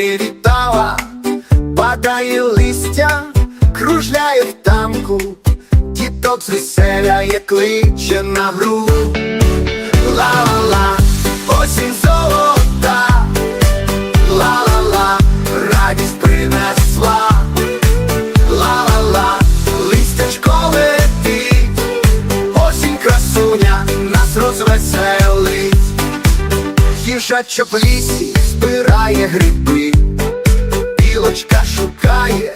привітала, падає листя, кружляє в тамку, діток звеселяє, кличе на гру. Ла-ла-ла, осінь золота, ла-ла-ла, радість принесла. Ла-ла-ла, листячко летить, осінь красуня нас розвеселить, їжачок в лісі збирає гриби, білочка шукає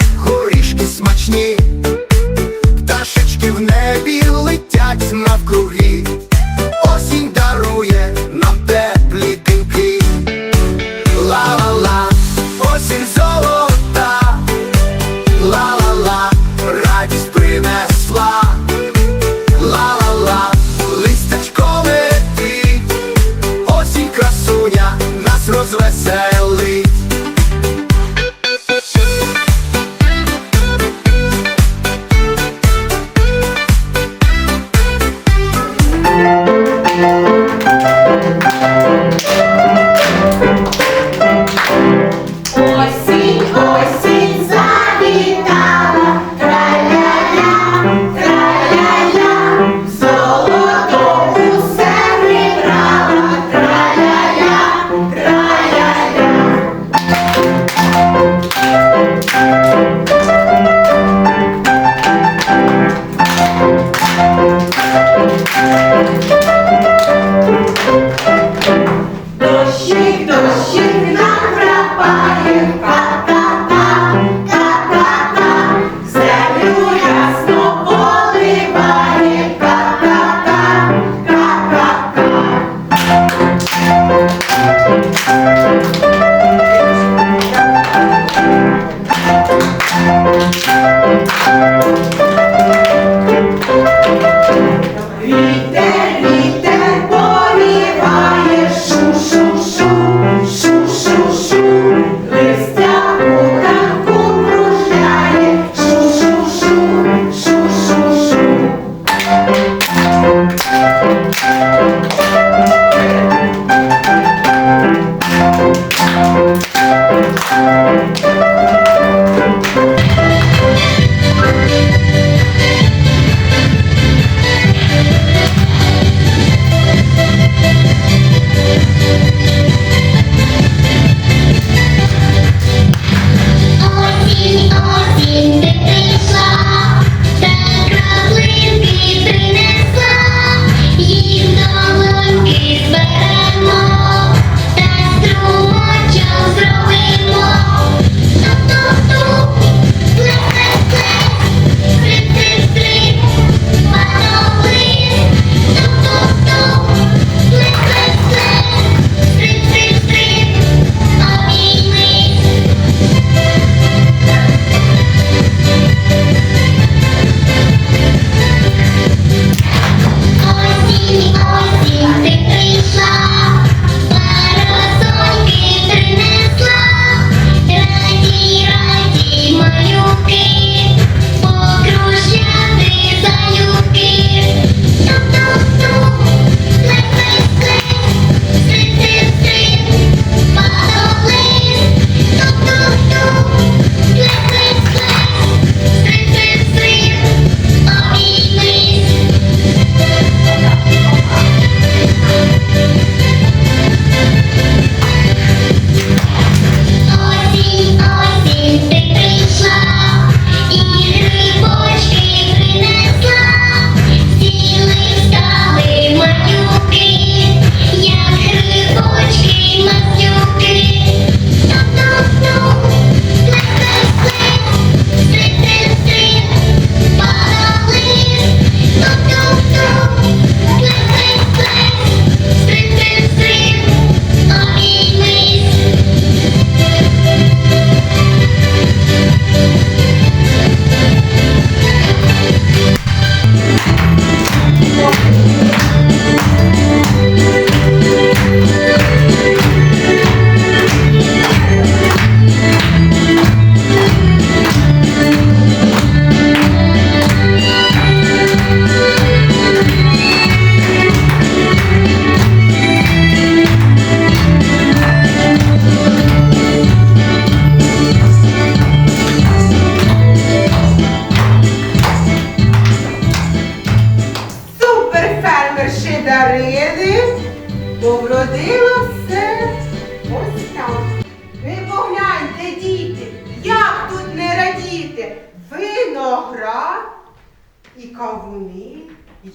І кавуни,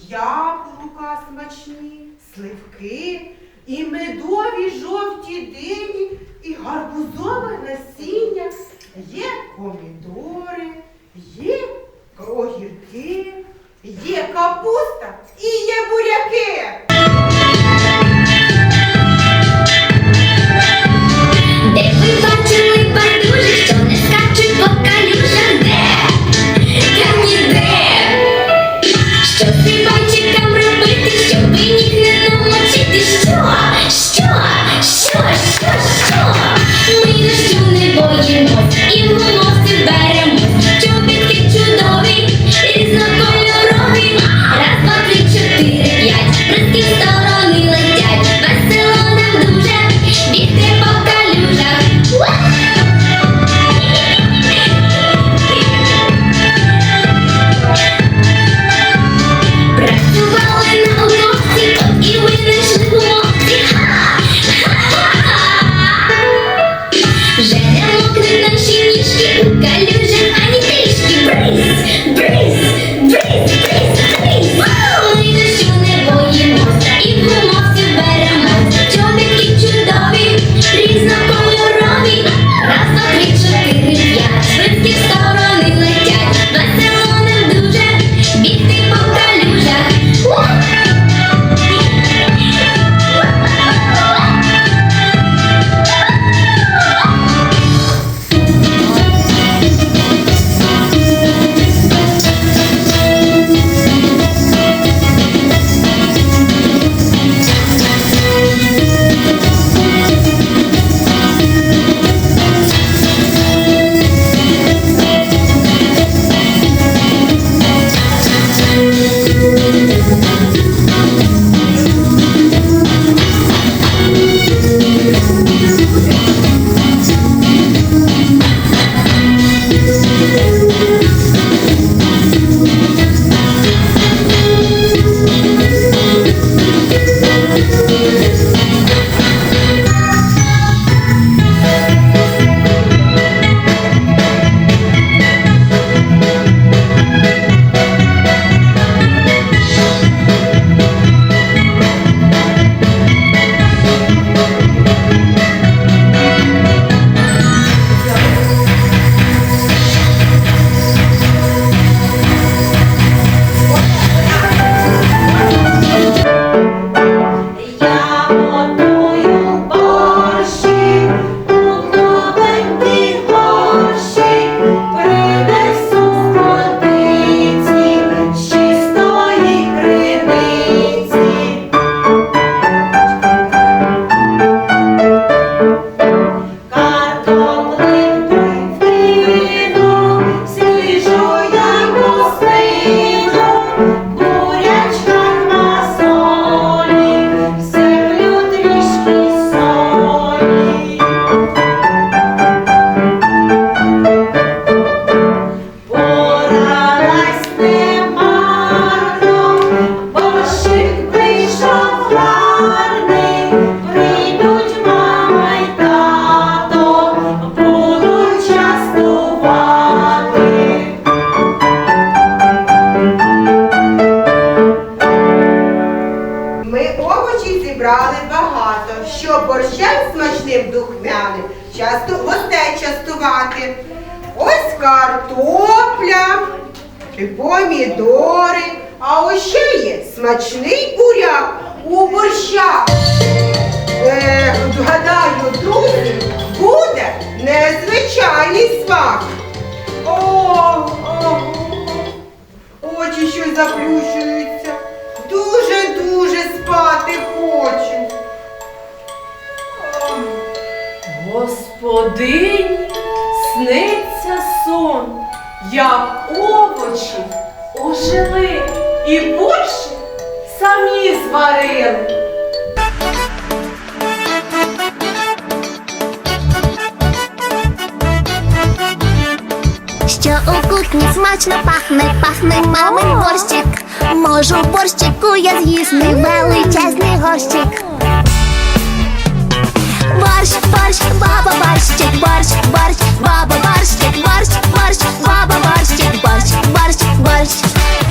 яблука смачні, сливки, і медові жовті дині, і гарбузове насіння, є помідори, є огірки, є капуста і є буряки. Де ви бачили байдужих, що не скачуть по намочити? Що? Що? Помідори, а ось ще є смачний буряк у борщах. Е, гадаю, друзі, буде незвичайний смак. О, о, очі щось заплющуються. Дуже-дуже спати хочу. Господині сниться сон, як овочі ожили і борщ самі зварили. Що у кухні смачно пахне, пахне мамин борщик. Можу борщику я з'їсти величезний горщик. Борщ, борщ, баба борщик, борщ, борщ, баба борщик, борщ, борщ, баба борщик, борщ, борщ, борщ.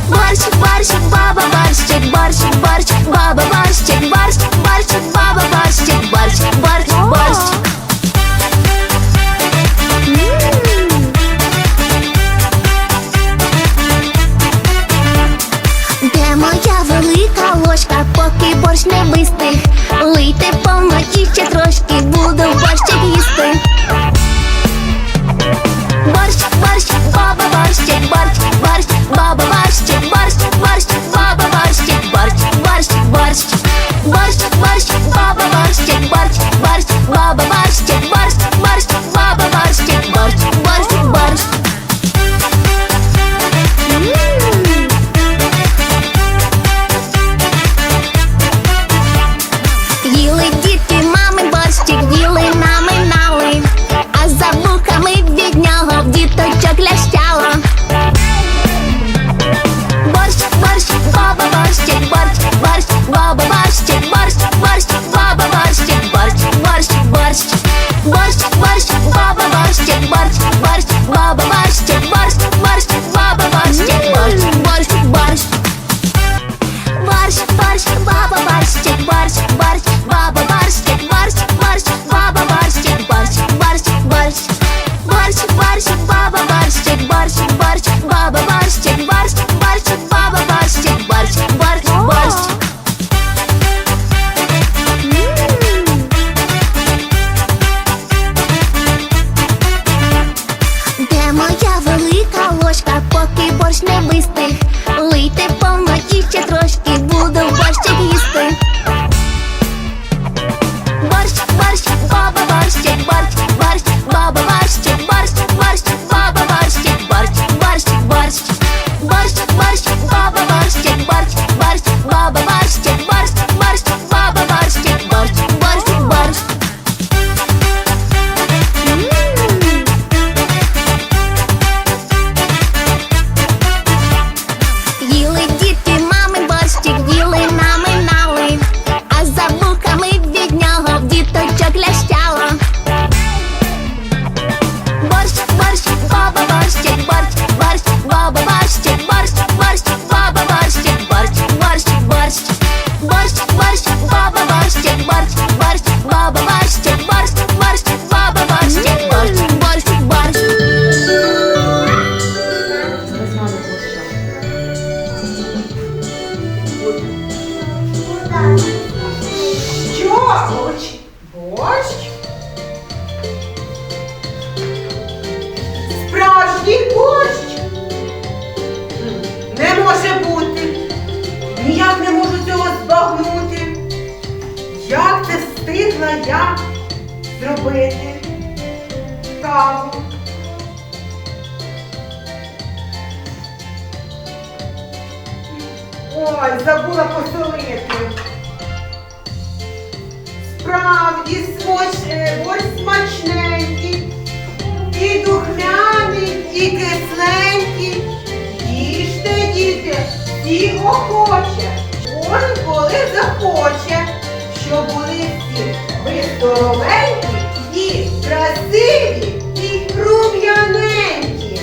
Борщ, борщ, баба борщик, борщ, борщ, баба борщик, борщ. тоді борщ. Не може бути. Ніяк не можу цього збагнути. Як це встигла я зробити? Так. Ой, забула посолити. Справді борщ е, смачненький і духмяний, і кисленький. Їжте, діти, всі охоче, кожен коли захоче, щоб були всі ви здоровенькі і красиві, і рум'яненькі.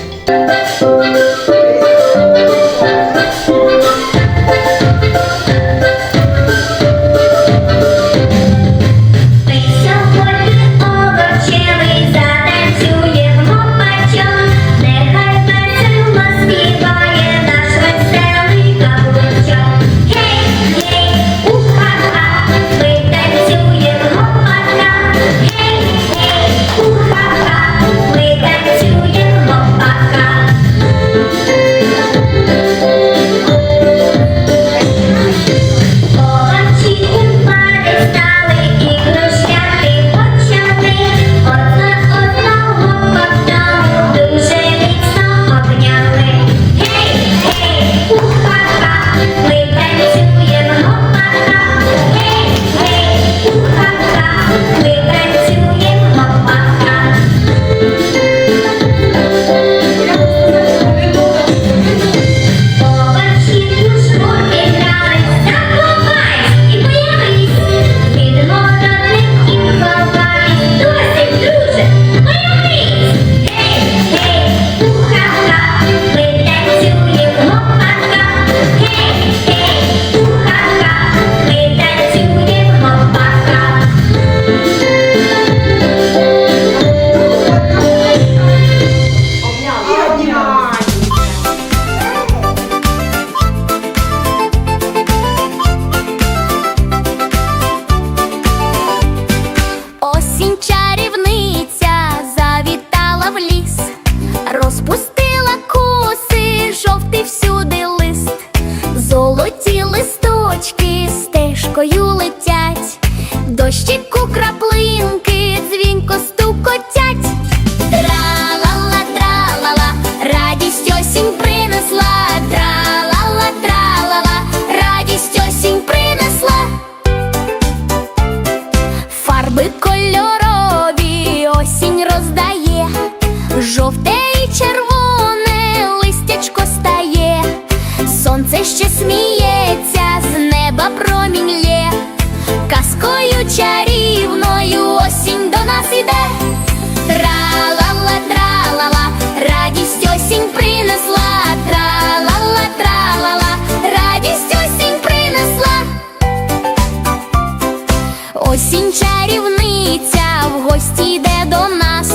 Осінь чарівниця в гості йде до нас,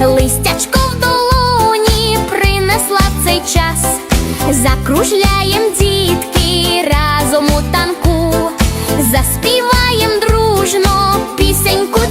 листячко в долоні принесла цей час, закружляєм дітки разом у танку, заспіваєм дружно пісеньку.